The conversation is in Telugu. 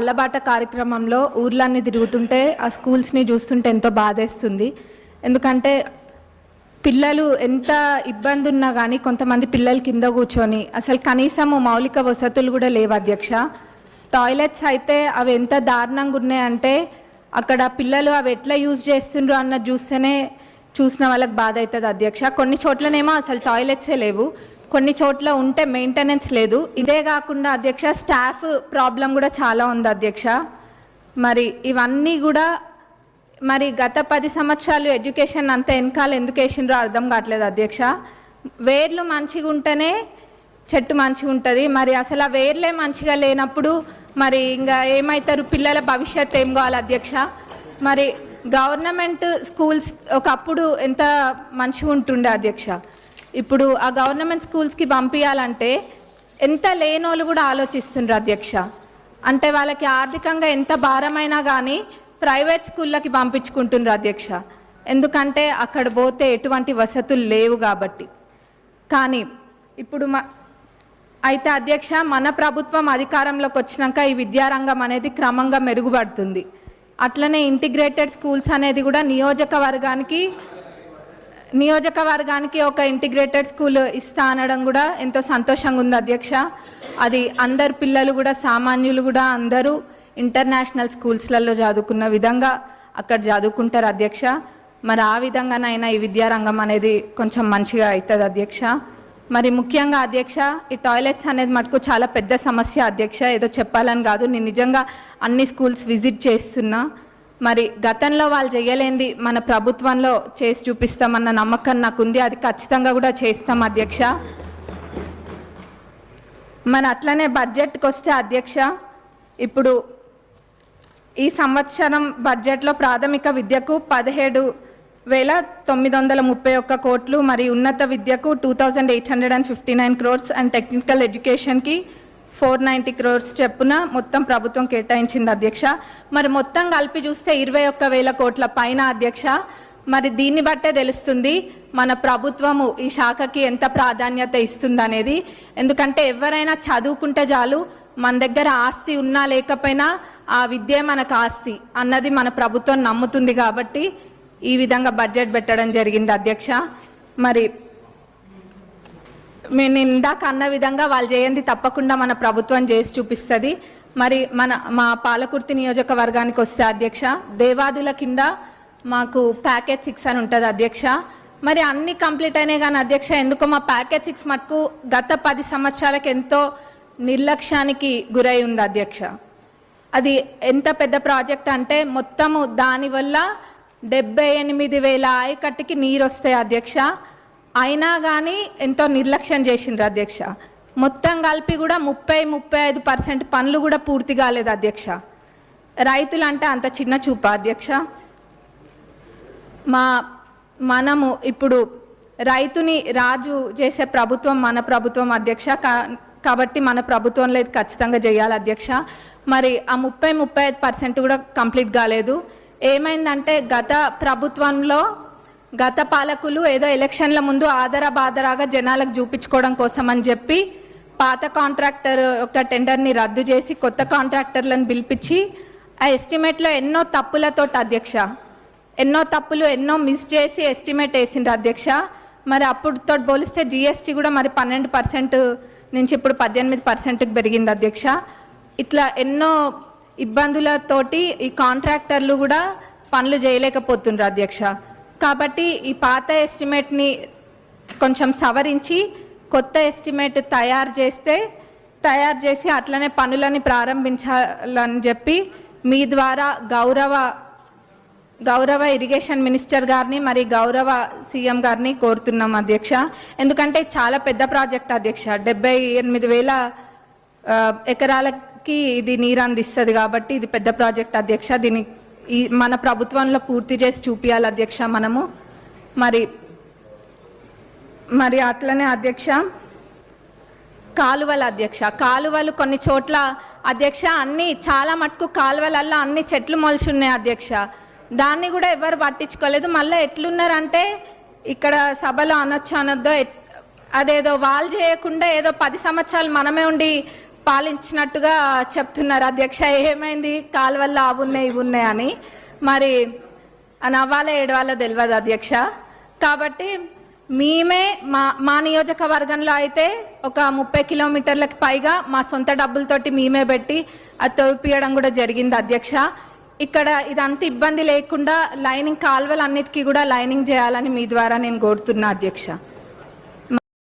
అల్లబాట కార్యక్రమంలో ఊర్లన్నీ తిరుగుతుంటే ఆ స్కూల్స్ని చూస్తుంటే ఎంతో బాధేస్తుంది. ఎందుకంటే పిల్లలు ఎంత ఇబ్బంది ఉన్నా కానీ కొంతమంది పిల్లలు కింద కూర్చొని అసలు కనీసము మౌలిక వసతులు కూడా లేవు అధ్యక్ష. టాయిలెట్స్ అయితే అవి ఎంత దారుణంగా ఉన్నాయంటే అక్కడ పిల్లలు అవి ఎట్లా యూజ్ చేస్తుండ్రు అన్నది చూస్తేనే చూసిన వాళ్ళకి బాధ అవుతుంది అధ్యక్ష. కొన్ని చోట్లనేమో అసలు టాయిలెట్సే లేవు. కొన్ని చోట్ల ఉంటే మెయింటెనెన్స్ లేదు. ఇదే కాకుండా అధ్యక్ష స్టాఫ్ ప్రాబ్లం కూడా చాలా ఉంది అధ్యక్ష. మరి ఇవన్నీ కూడా మరి గత పది సంవత్సరాలు ఎడ్యుకేషన్ అంత వెనకాల ఎందుకు వేసిండ్రో అర్థం కావట్లేదు అధ్యక్ష. వేర్లు మంచిగా ఉంటేనే చెట్టు మంచిగా ఉంటుంది. మరి అసలు ఆ వేర్లే మంచిగా లేనప్పుడు మరి ఇంకా ఏమవుతారు పిల్లల భవిష్యత్ ఏం కావాలి అధ్యక్ష? మరి గవర్నమెంట్ స్కూల్స్ ఒకప్పుడు ఎంత మంచిగా ఉంటుండే అధ్యక్ష? ఇప్పుడు ఆ గవర్నమెంట్ స్కూల్స్కి పంపించాలంటే ఎంత లేనోళ్ళు కూడా ఆలోచిస్తుండ్రు అధ్యక్ష. అంటే వాళ్ళకి ఆర్థికంగా ఎంత భారమైనా కానీ ప్రైవేట్ స్కూళ్ళకి పంపించుకుంటుండ్రు అధ్యక్ష. ఎందుకంటే అక్కడ పోతే ఎటువంటి వసతులు లేవు కాబట్టి. కానీ ఇప్పుడు మా అయితే అధ్యక్ష మన ప్రభుత్వం అధికారంలోకి వచ్చినాక ఈ విద్యారంగం అనేది క్రమంగా మెరుగుపడుతుంది. అట్లనే ఇంటిగ్రేటెడ్ స్కూల్స్ అనేది కూడా నియోజకవర్గానికి నియోజకవర్గానికి ఒక ఇంటిగ్రేటెడ్ స్కూల్ ఇస్తా అనడం కూడా ఎంతో సంతోషంగా ఉంది అధ్యక్ష. అది అందరు పిల్లలు కూడా సామాన్యులు కూడా అందరూ ఇంటర్నేషనల్ స్కూల్స్లలో చదువుకున్న విధంగా అక్కడ చదువుకుంటారు అధ్యక్ష. మరి ఆ విధంగానైనా ఈ విద్యారంగం అనేది కొంచెం మంచిగా అవుతుంది అధ్యక్ష. మరి ముఖ్యంగా అధ్యక్ష ఈ టాయిలెట్స్ అనేది మటుకు చాలా పెద్ద సమస్య అధ్యక్ష. ఏదో చెప్పాలని కాదు నేను నిజంగా అన్ని స్కూల్స్ విజిట్ చేస్తున్నా. మరి గతంలో వాళ్ళు చేయలేంది మన ప్రభుత్వంలో చేసి చూపిస్తామన్న నమ్మకం నాకు ఉంది అది ఖచ్చితంగా కూడా చేస్తాం అధ్యక్ష. మన అట్లనే బడ్జెట్కి వస్తే అధ్యక్ష ఇప్పుడు ఈ సంవత్సరం బడ్జెట్లో ప్రాథమిక విద్యకు పదిహేడు వేల తొమ్మిది వందల ముప్పై ఒక్క కోట్లు మరి ఉన్నత విద్యకు two thousand eight hundred and fifty nine crores and technical ఎడ్యుకేషన్కి ఫోర్ నైంటీ క్రోర్స్ చెప్పున మొత్తం ప్రభుత్వం కేటాయించింది అధ్యక్ష. మరి మొత్తం కలిపి చూస్తే ఇరవై ఒక్క వేల కోట్ల పైన అధ్యక్ష. మరి దీన్ని బట్టే తెలుస్తుంది మన ప్రభుత్వము ఈ శాఖకి ఎంత ప్రాధాన్యత ఇస్తుందనేది. ఎందుకంటే ఎవరైనా చదువుకుంటే చాలు మన దగ్గర ఆస్తి ఉన్నా లేకపోయినా ఆ విద్య మనకు ఆస్తి అన్నది మన ప్రభుత్వం నమ్ముతుంది కాబట్టి ఈ విధంగా బడ్జెట్ పెట్టడం జరిగింది అధ్యక్ష. మరి మేము ఇందాక అన్న విధంగా వాళ్ళు చేయండి తప్పకుండా మన ప్రభుత్వం చేసి చూపిస్తుంది. మరి మన మా పాలకుర్తి నియోజకవర్గానికి వస్తే అధ్యక్ష దేవాదుల కింద మాకు ప్యాకేజ్ సిక్స్ అని ఉంటుంది అధ్యక్ష. మరి అన్ని కంప్లీట్ అయినాయి కానీ అధ్యక్ష ఎందుకో మా ప్యాకేజ్ సిక్స్ మటుకు గత పది సంవత్సరాలకు ఎంతో నిర్లక్ష్యానికి గురై ఉంది అధ్యక్ష. అది ఎంత పెద్ద ప్రాజెక్ట్ అంటే మొత్తము దానివల్ల డెబ్బై ఎనిమిది వేల ఆయకట్టుకి నీరు వస్తాయి అధ్యక్ష. అయినా కానీ ఎంతో నిర్లక్ష్యం చేసిండ్రు అధ్యక్ష. మొత్తం కలిపి కూడా ముప్పై ముప్పై ఐదు పర్సెంట్ పనులు కూడా పూర్తి కాలేదు అధ్యక్ష. రైతులు అంటే అంత చిన్న చూప అధ్యక్ష. మా మనము ఇప్పుడు రైతుని రాజు చేసే ప్రభుత్వం మన ప్రభుత్వం అధ్యక్ష. కా- కాబట్టి మన ప్రభుత్వంలో ఇది ఖచ్చితంగా చేయాలి అధ్యక్ష. మరి ఆ ముప్పై ముప్పై ఐదు పర్సెంట్ కూడా కంప్లీట్ కాలేదు. ఏమైందంటే గత ప్రభుత్వంలో గత పాలకులు ఏదో ఎలక్షన్ల ముందు ఆదరా బాదరాగా జనాలకు చూపించుకోవడం కోసం అని చెప్పి పాత కాంట్రాక్టర్ యొక్క టెండర్ని రద్దు చేసి కొత్త కాంట్రాక్టర్లను పిలిపించి ఆ ఎస్టిమేట్లో ఎన్నో తప్పులతో అధ్యక్ష ఎన్నో తప్పులు ఎన్నో మిస్ చేసి ఎస్టిమేట్ వేసిండ్రు అధ్యక్ష. మరి అప్పుడుతో పోలిస్తే జిఎస్టీ కూడా మరి పన్నెండు పర్సెంట్ నుంచి ఇప్పుడు పద్దెనిమిది పర్సెంట్కి పెరిగింది అధ్యక్ష. ఇట్లా ఎన్నో ఇబ్బందులతోటి ఈ కాంట్రాక్టర్లు కూడా పనులు చేయలేకపోతుండ్రు అధ్యక్ష. కాబట్టి ఈ పాత ఎస్టిమేట్ని కొంచెం సవరించి కొత్త ఎస్టిమేట్ తయారు చేస్తే తయారు చేసి అట్లనే పనులని ప్రారంభించాలని చెప్పి మీ ద్వారా గౌరవ గౌరవ ఇరిగేషన్ మినిస్టర్ గారిని మరి గౌరవ సీఎం గారిని కోరుతున్నాం అధ్యక్ష. ఎందుకంటే చాలా పెద్ద ప్రాజెక్ట్ అధ్యక్ష. డెబ్బై ఎనిమిది వేల ఎకరాలకి ఇది నీరు అందిస్తుంది కాబట్టి ఇది పెద్ద ప్రాజెక్ట్ అధ్యక్ష. దీన్ని ఈ మన ప్రభుత్వంలో పూర్తి చేసి చూపించాలి అధ్యక్ష మనము. మరి మరి అట్లనే అధ్యక్ష. కాలువల అధ్యక్ష. కాలువలు కొన్ని చోట్ల అధ్యక్ష అన్ని చాలా మటుకు కాలువలల్లో అన్ని చెట్లు మొలిచి ఉన్నాయి అధ్యక్ష. దాన్ని కూడా ఎవరు పట్టించుకోలేదు. మళ్ళీ ఎట్లున్నారంటే ఇక్కడ సభలో అనొచ్చు అనొద్దో అదేదో వాళ్ళు చేయకుండా ఏదో పది సంవత్సరాలు మనమే ఉండి పాలించినట్టుగా చెప్తున్నారు. అధ్యక్ష ఏమైంది? కాలువల్లో అవి ఉన్నాయి ఇవి ఉన్నాయి అని. మరి అని ఏడవాలో తెలియదు అధ్యక్ష. కాబట్టి మేమే మా మా నియోజకవర్గంలో అయితే ఒక ముప్పై కిలోమీటర్లకు పైగా మా సొంత డబ్బులతోటి మేమే పెట్టి అది తోపియడం కూడా జరిగింది అధ్యక్ష. ఇక్కడ ఇదంతా ఇబ్బంది లేకుండా లైనింగ్ కాలువలు అన్నిటికీ కూడా లైనింగ్ చేయాలని మీ ద్వారా నేను కోరుతున్నా అధ్యక్ష.